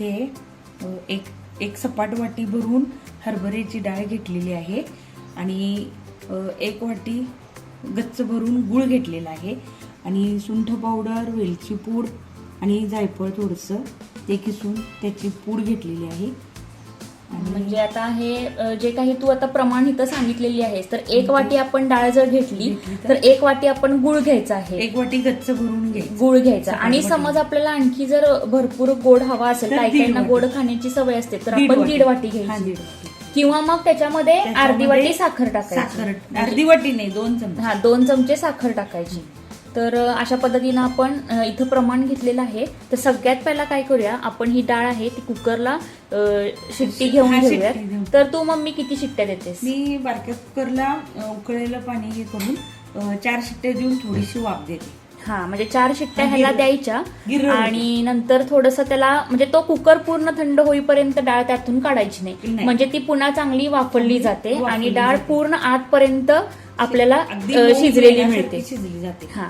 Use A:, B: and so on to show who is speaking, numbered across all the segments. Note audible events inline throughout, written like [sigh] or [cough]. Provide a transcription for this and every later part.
A: इथे एक एक सपाट वाटी भरून हरभऱ्याची डाळ घेतलेली आहे आणि एक वाटी गच्च भरून गुळ घेतलेला आहे आणि सुंठ पावडर वेलची पूड आणि जायफळ थोडंसं ते किसून त्याची पूड घेतलेली आहे.
B: म्हणजे आता हे जे काही तू आता प्रमाण इथं सांगितलेली आहेस तर एक वाटी आपण डाळ जर घेतली
A: तर-
B: एक वाटी आपण गुळ घ्यायचा आहे.
A: एक वाटी गच्च भरून
B: गुळ घ्यायचा. आणि समज आपल्याला आणखी जर भरपूर गोड हवा असेल काही काहींना. गोड खाण्याची सवय असते तर आपण
A: वाटी.
B: दीड वाटी घ्यायची. किंवा मग त्याच्यामध्ये अर्धी वाटी साखर टाकायची.
A: साखर. अर्धी वाटी नाही दोन चमचे.
B: हा दोन चमचे साखर टाकायची. तर अशा पद्धतीनं आपण इथं प्रमाण घेतलेलं आहे. तर सगळ्यात पहिला काय करूया आपण ही डाळ आहे ती कुकरला शिट्टी घेऊन घेऊयात.
A: घेऊन.
B: तर तू मम्मी किती शिट्ट्या देतेस?
A: मी बारक्या कुकरला उकळलेलं पाणी हे करून चार शिट्टे देऊन थोडीशी वाफ देते.
B: हा म्हणजे चार शिट्ट्या ह्याला द्यायच्या. आणि नंतर थोडस त्याला म्हणजे तो कुकर पूर्ण थंड होईपर्यंत डाळ त्यातून काढायची नाही. म्हणजे ती पुन्हा चांगली वाफरली जाते आणि डाळ. पूर्ण आतपर्यंत आपल्याला शिजलेली मिळते.
A: शिजली जाते.
B: हा.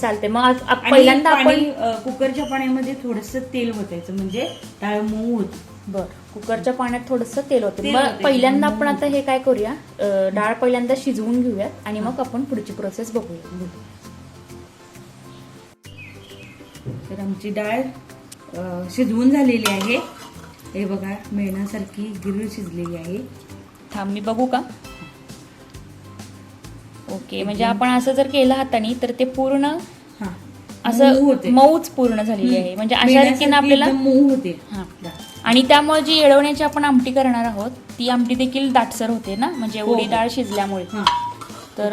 B: चालते मग पहिल्यांदा आपण
A: कुकरच्या पाण्यामध्ये थोडस तेल ओतायचं म्हणजे डाळ मऊ होती
B: बर. कुकरच्या पाण्यात थोडस तेल होते मग. पहिल्यांदा आपण आता हे काय करूया? डाळ पहिल्यांदा शिजवून घेऊयात आणि मग आपण पुढची प्रोसेस बघूया.
A: तर आमची डाळ शिजवून झालेली आहे. हे बघा मेणासारखी गिर शिजलेली आहे.
B: थांब मी बघू का? ओके म्हणजे आपण असं जर केलं हाताने तर ते पूर्ण
A: हा.
B: असं मऊच पूर्ण झालेली आहे. म्हणजे अशा रीतीनं आपल्याला
A: मऊ होते.
B: हा. आणि त्यामुळे जी येळवण्याची आपण आमटी करणार आहोत ती आमटी देखील दाटसर होते ना? म्हणजे एवढी
A: हो.
B: डाळ शिजल्यामुळे. तर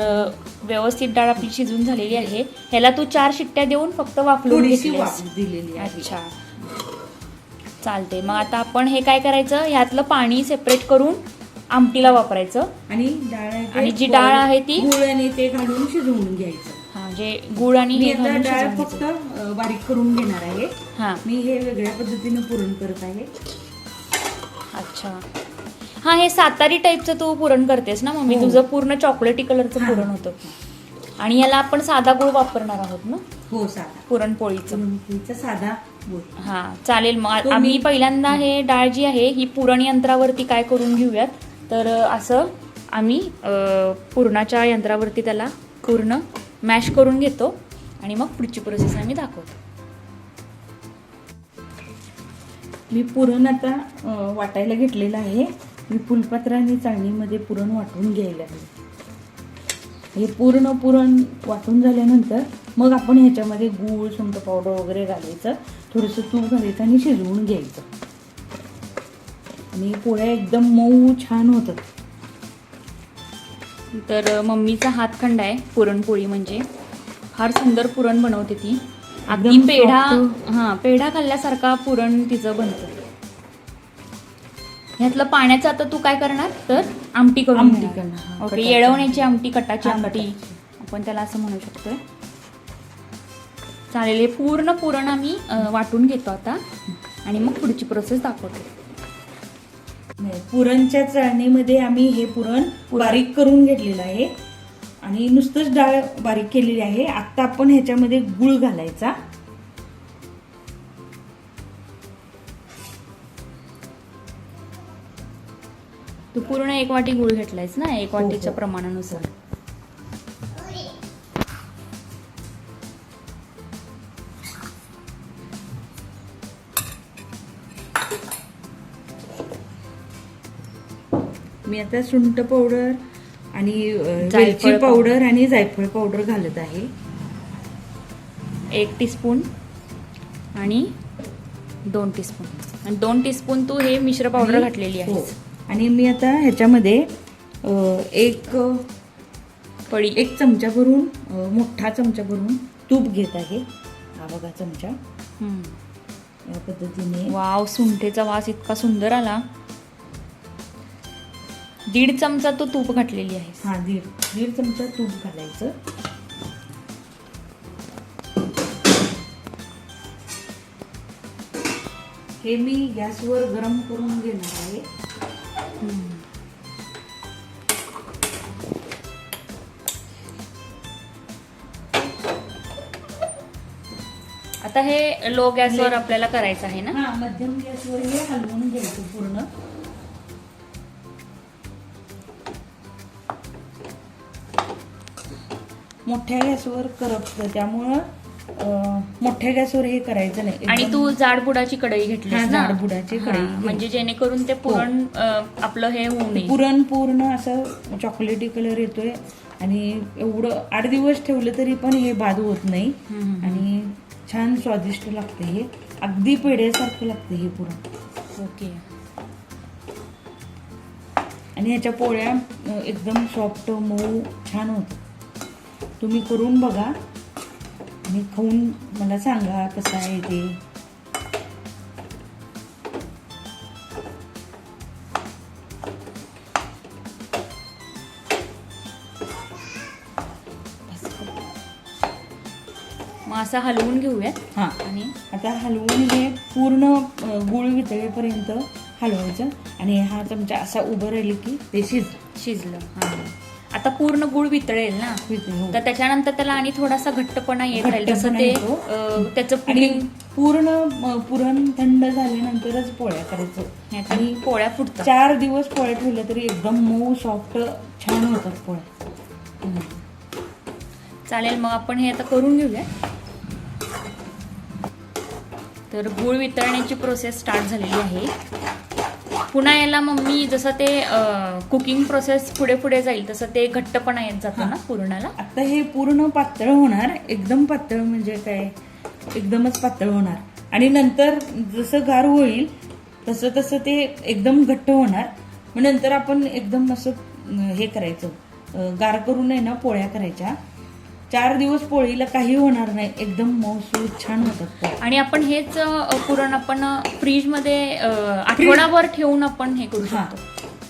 B: व्यवस्थित डाळ आपली शिजून झालेली आहे. ह्याला तू चार शिट्ट्या देऊन फक्त वाफलून
A: दिलेली
B: अच्छा. चालते मग आता आपण हे काय करायचं? ह्यातलं पाणी सेपरेट करून आमटीला वापरायचं.
A: आणि डाळ
B: आणि जी डाळ आहे ती?
A: गुळ आणि ते घालून शिजवून घ्यायचं.
B: हा जे गुळ आणि
A: मी
B: हे
A: आता
B: घालून
A: डाळ
B: शिजवून
A: फक्त
B: घ्यायचं.
A: अ, बारीक करून घेणार आहे.
B: हा.
A: मी हे वेगळ्या पद्धतीने पुरण करत आहे.
B: अच्छा. हा हे सातारी टाईपचं तू पुरण करतेस ना मम्मी?
A: हो.
B: तुझं पूर्ण चॉकलेटी कलरचं
A: हा.
B: पुरण होतं. आणि याला आपण साधा गुळ वापरणार आहोत ना?
A: हो साधा.
B: पुरणपोळीचं
A: पुरणपोळीचा साधा गुळ.
B: हा चालेल. मग आम्ही पहिल्यांदा हे डाळ जी आहे ही पुरण यंत्रावरती काय करून घेऊयात? तर असं आम्ही पुरणाच्या यंत्रावरती त्याला पूर्ण मॅश करून घेतो आणि मग पुढची प्रोसेस आम्ही दाखवतो.
A: मी पुरण आता वाटायला घेतलेलं आहे. मी फुलपत्र आणि चाळणीमध्ये पुरण वाटून घ्यायला आहे. हे पूर्ण पुरण वाटून झाल्यानंतर मग आपण ह्याच्यामध्ये गूळ सुंठ पावडर वगैरे घालायचं. थोडंसं तूप घालायचं आणि शिजवून घ्यायचं. आणि पोळ्या एकदम मऊ छान होतात.
B: तर मम्मीचा हातखंड आहे पुरणपोळी म्हणजे. फार सुंदर पुरण बनवते ती. अगदी पेढा. हा पेढा खाल्ल्यासारखा पुरण तिचं बनतं. ह्यातलं पाण्याचं आता तू काय करणार? तर आमटी करून
A: आमटी. करणार,
B: ओके येळवण्याची आमटी कटाची आमटी. आपण त्याला असं म्हणू शकतोय. चालेल हे पूर्ण पुरण आम्ही वाटून घेतो आता. आणि मग पुढची प्रोसेस दाखवतो.
A: नाही, पुरणच्या चाळणीमध्ये आम्ही हे पुरण बारीक करून घेतलेलं आहे. आणि नुसतंच डाळ बारीक केलेली आहे. आता आपण ह्याच्यामध्ये गुळ घालायचा.
B: तू पूर्ण एक वाटी गुळ घेतलायस ना? एक
A: हो,
B: वाटीच्या
A: हो.
B: प्रमाणानुसार.
A: मी आता सुंठ पावडर आणि वेलची
B: पावडर.
A: आणि जायफळ पावडर घालत आहे.
B: एक टीस्पून आणि दोन टीस्पून आणि दोन टीस्पून तू हे मिश्र पावडर घातलेली आहे
A: हो. आणि मी आता ह्याच्यामध्ये एक
B: पडी
A: एक चमचा भरून मोठा चमचा भरून तूप घेत आहे. हा बघा चमचा. या पद्धतीने.
B: वाव सुंठेचा वास इतका सुंदर आला. दीड चमचा तू तूप घातलेली आहे.
A: हा दीड दीड चमचा तूप घालायचं. हे मी गॅसवर गरम करून घेणार आहे.
B: आता हे लो गॅसवर आपल्याला करायचं आहे ना?
A: हा मध्यम गॅसवर हे हलवून घ्यायचं पूर्ण. मोठ्या गॅसवर करपतं. त्यामुळं मोठ्या गॅसवर हे करायचं नाही.
B: आणि तू जाड बुडाची कढई घेतलीस
A: हा,
B: ना?
A: जाड बुडाची
B: हा,
A: कढई.
B: म्हणजे जेणेकरून ते पुरण अं, आपलं हे होऊ नये.
A: पुरण पूर्ण असं चॉकलेटी कलर येतोय. आणि एवढं आठ दिवस ठेवलं तरी पण हे बाद होत नाही. आणि छान स्वादिष्ट लागते हे. अगदी पेढ्यासारखं लागते हे पुरण.
B: ओके.
A: आणि ह्याच्या पोळ्या एकदम सॉफ्ट मऊ छान होत तुम्ही करून बघा. आणि खाऊन मला सांगा कसं आहे ते.
B: मग असं हलवून घेऊयात
A: हां.
B: आणि
A: आता हलवून हे पूर्ण गुळ वितळेपर्यंत हलवायचं. आणि हा चमचा असा उभं राहिले की ते शिज
B: शिजलं हा. आता पूर्ण गुळ वितळेल ना?
A: हो.
B: तर त्याच्यानंतर त्याला आणि थोडासा घट्टपणा येत राहील. जसं ते त्याचं पुडिंग
A: पूर्ण पुरण थंड झाल्यानंतरच पोळ्या करायचं.
B: आणि पोळ्या फुटतात.
A: चार दिवस पोळ्या ठेवल्या तरी एकदम मऊ सॉफ्ट छान होतात पोळ्या.
B: चालेल मग आपण हे आता करून घेऊया. तर गुळ वितळण्याची प्रोसेस स्टार्ट झालेली आहे. पुन्हा याला मम्मी जसं ते कुकिंग प्रोसेस पुढे पुढे जाईल तसं ते घट्टपणा येत जातं ना पूर्णाला.
A: आता हे पूर्ण पातळ होणार एकदम पातळ म्हणजे काय? एकदमच पातळ होणार. आणि नंतर जसं गार होईल तसं तसं ते एकदम घट्ट होणार. मग नंतर आपण एकदम असं हे करायचं. गार करून आहे ना पोळ्या करायच्या. चार दिवस पोळीला काही होणार नाही. एकदम मऊसूद छान होतात
B: आणि आपण हेच पुरण आपण फ्रीजमध्ये आठवडाभर ठेवून आपण हे करू शकतो.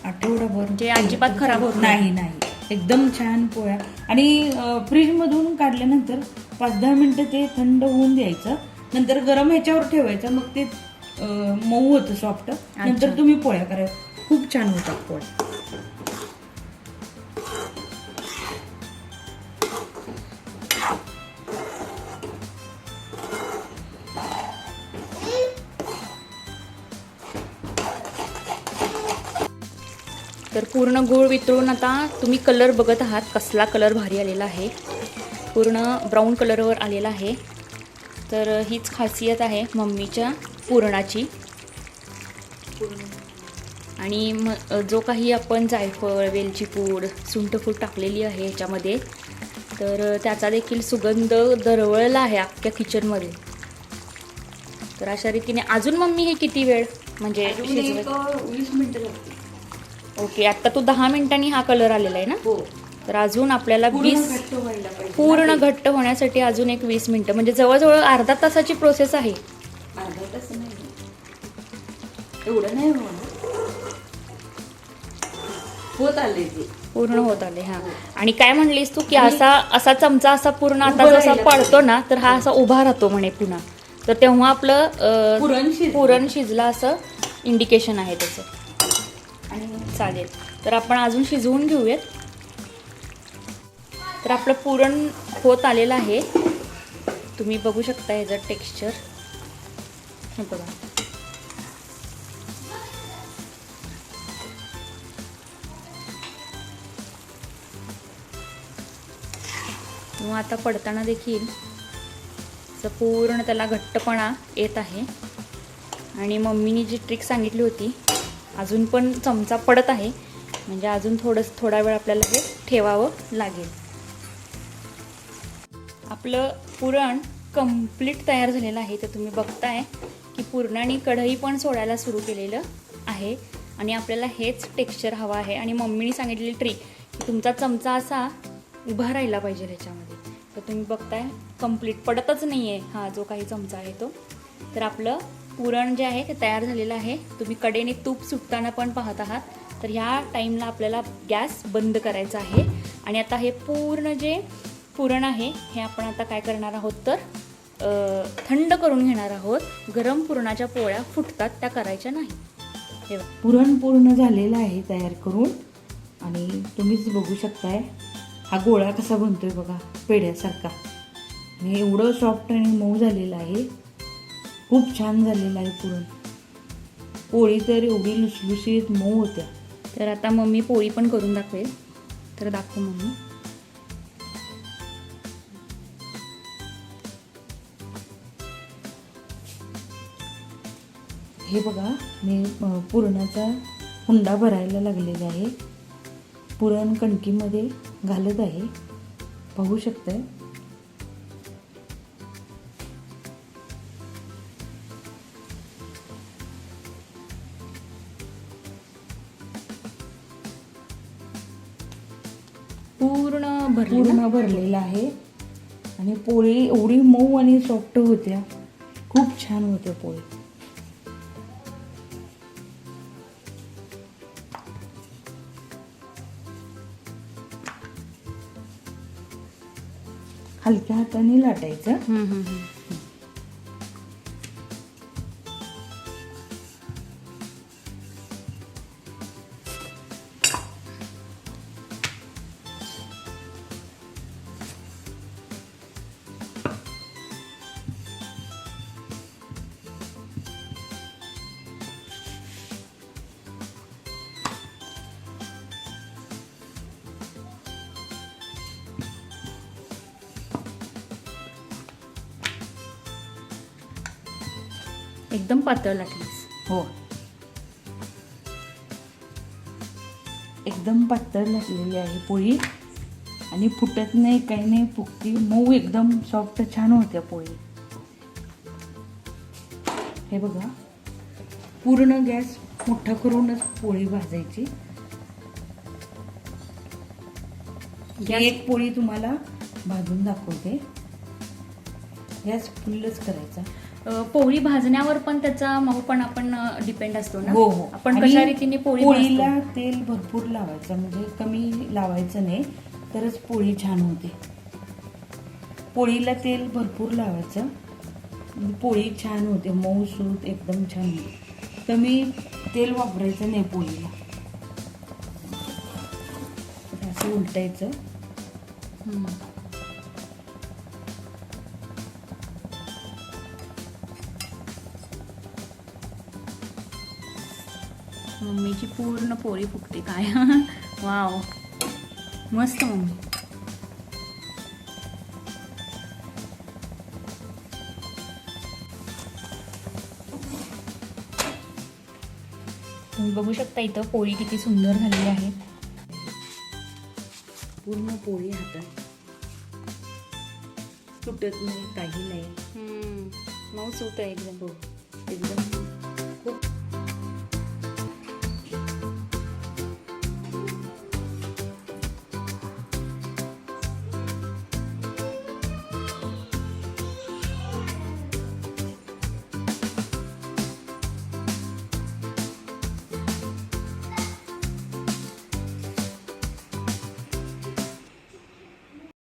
A: आठवडाभर
B: म्हणजे अजिबात खराब होत नाही.
A: नाही एकदम छान पोळ्या. आणि फ्रीज मधून काढल्यानंतर पाच दहा मिनिटं ते थंड होऊन द्यायचं. नंतर गरम ह्याच्यावर ठेवायचं. मग ते मऊ होतं सॉफ्ट नंतर तुम्ही पोळ्या करा. खूप छान होतात पोळ्या.
B: तर पूर्ण गूळ वितळून आता तुम्ही कलर बघत आहात कसला कलर भारी आलेला आहे. पूर्ण ब्राऊन कलरवर आलेला आहे. तर हीच खासियत आहे मम्मीच्या पुरणाची. आणि म जो काही आपण जायफळ वेलची पूड सुंठपूड टाकलेली आहे ह्याच्यामध्ये तर त्याचा देखील सुगंध दरवळला आहे अख्ख्या किचनमध्ये. तर अशा रीतीने अजून मम्मी हे किती वेळ म्हणजे
A: वीस मिनिटं लागतील.
B: ओके आता तू दहा मिनिटांनी हा कलर आलेला आहे ना?
A: हो.
B: तर अजून आपल्याला
A: पूर्ण
B: वीस
A: घट्ट व्हायला पाहिजे
B: पूर्ण घट्ट होण्यासाठी अजून एक वीस मिनिटं. म्हणजे जवळजवळ अर्धा तासाची प्रोसेस आहे.
A: अर्धा तास नाही. एवढं नाही होणार. होत आले ते.
B: पूर्ण होत आले हा. आणि काय म्हणलीस तू की असा असा चमचा असा पूर्ण आता
A: उभं
B: जसा
A: राहिला
B: पडतो ना तर हा असा उभा राहतो म्हणे पुन्हा. तर तेव्हा आपलं अं,
A: पुरण शिजलं.
B: पुरण शिजला असं इंडिकेशन आहे त्याचं.
A: आणि
B: चालेल. तर आपण अजून शिजवून घेऊयात. तर आपलं पुरण होत आलेलं आहे. तुम्ही बघू शकता ह्याचं टेक्स्चर हे बघा. मग आता पडताना देखील पूर्ण त्याला घट्टपणा येत आहे. आणि मम्मीनी जी ट्रिक सांगितली होती अजून पण चमचा पडत आहे. म्हणजे अजून थोडंसं थोडा वेळ आपल्याला हे ठेवावं लागेल. आपलं पुरण कंप्लीट तयार झालेलं आहे. तर तुम्ही बघताय की पुरणाने कढई पण सोडायला सुरू केलेलं आहे. आणि आपल्याला हेच टेक्स्चर हवं आहे. आणि मम्मीने सांगितलेली ट्रिक की तुमचा चमचा असा उभा राहिला पाहिजे ह्याच्यामध्ये तर तुम्ही बघताय कंप्लीट पडतच नाही आहे हा जो काही चमचा आहे तो. तर आपलं पुरण जे आहे ते तयार झालेलं आहे. तुम्ही कडेने तूप सुटताना पण पाहत आहात. तर ह्या टाईमला आपल्याला गॅस बंद करायचा आहे. आणि आता हे पूर्ण जे पुरण आहे हे आपण आता काय करणार आहोत तर थंड करून घेणार आहोत. गरम पुरणाच्या पोळ्या फुटतात त्या करायच्या नाही. हे
A: पुरण पूर्ण झालेलं आहे तयार करून. आणि तुम्हीच बघू शकताय हा गोळा कसा बनतोय बघा पेढ्यासारखा. आणि एवढं सॉफ्ट आणि मऊ झालेलं आहे. खूप छान झालेलं आहे पुरण पोळी तर एवढी लुसलुसीत मऊ होत्या.
B: तर आता मम्मी पोळी पण करून दाखवेल. तर दाखव मम्मी.
A: हे बघा मी पुरणाचा हुंडा भरायला लागलेला आहे. पुरण कणकीमध्ये घालत आहे. पाहू शकताय?
B: पूर्ण
A: भरलेला आहे. आणि पोळी एवढी मऊ आणि सॉफ्ट होत्या. खूप छान होत्या पोळी. हलक्या हाताने लाटायचं.
B: एकदम पातळ लाटलीस
A: हो. एकदम पातळ लागलेली आहे पोळी. आणि फुटत नाही काही नाही फुगती. मऊ एकदम सॉफ्ट छान होत्या पोळी. हे बघा. पूर्ण गॅस मोठा करूनच पोळी भाजायची. एक पोळी तुम्हाला भाजून दाखवते. गॅस फुल्लच करायचा.
B: पोळी भाजण्यावर पण त्याचा मऊपणा पण डिपेंड असतो ना?
A: हो हो.
B: आपण
A: आणि
B: कशा रीतीने पोळी
A: पोळीला. तेल भरपूर लावायचं म्हणजे कमी लावायचं नाही तरच पोळी छान होते. पोळीला तेल भरपूर लावायचं म्हणजे पोळी छान होते मऊ सूत एकदम छान होते. कमी तेल वापरायचं नाही पोळीला. असं उलटायचं.
B: हम्म. मम्मीची पूर्ण पोळी फुगते काय? [laughs] वाव. मस्त मम्मी. तुम्ही बघू शकता इथं पोळी किती सुंदर झालेली आहे.
A: पूर्ण पोळी हातात. तुटत नाही काही नाही.
B: मऊ सूत आहे एकदम.
A: हो एकदम खूप